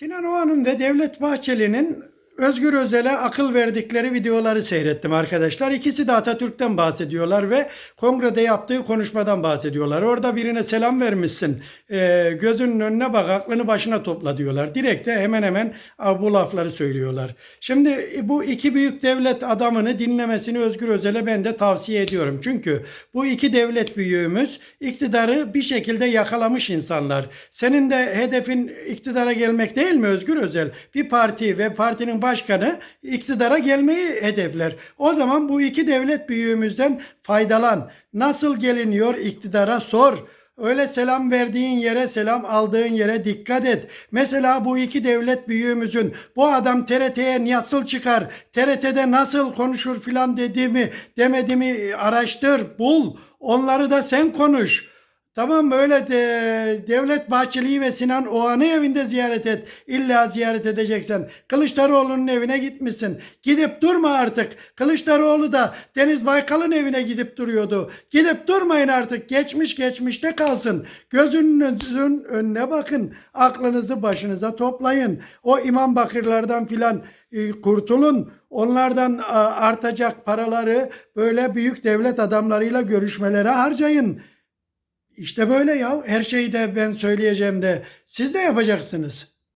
Sinan Oğan'ın ve Devlet Bahçeli'nin Özgür Özel'e akıl verdikleri videoları seyrettim arkadaşlar. İkisi de Atatürk'ten bahsediyorlar ve kongrede yaptığı konuşmadan bahsediyorlar. Orada birine selam vermişsin. Ee, gözünün önüne bak, aklını başına topla diyorlar. Direkt de hemen hemen bu lafları söylüyorlar. Şimdi e, bu iki büyük devlet adamını dinlemesini Özgür Özel'e ben de tavsiye ediyorum. Çünkü bu iki devlet büyüğümüz iktidarı bir şekilde yakalamış insanlar. Senin de hedefin iktidara gelmek değil mi Özgür Özel? Bir parti ve partinin başkanı iktidara gelmeyi hedefler. O zaman bu iki devlet büyüğümüzden faydalan. Nasıl geliniyor iktidara sor. Öyle selam verdiğin yere, selam aldığın yere dikkat et. Mesela bu iki devlet büyüğümüzün bu adam TRT'ye nasıl çıkar, TRT'de nasıl konuşur filan dediğimi, demediğimi araştır, bul. Onları da sen konuş. Tamam öyle de, Devlet Bahçeli'yi ve Sinan Oğan'ı evinde ziyaret et. İlla ziyaret edeceksen. Kılıçdaroğlu'nun evine gitmişsin. Gidip durma artık. Kılıçdaroğlu da Deniz Baykal'ın evine gidip duruyordu. Gidip durmayın artık. Geçmiş geçmişte kalsın. Gözünüzün önüne bakın. Aklınızı başınıza toplayın. O imam bakırlardan filan e, kurtulun. Onlardan artacak paraları böyle büyük devlet adamlarıyla görüşmelere harcayın. İşte böyle ya. Her şeyi de ben söyleyeceğim de siz de yapacaksınız.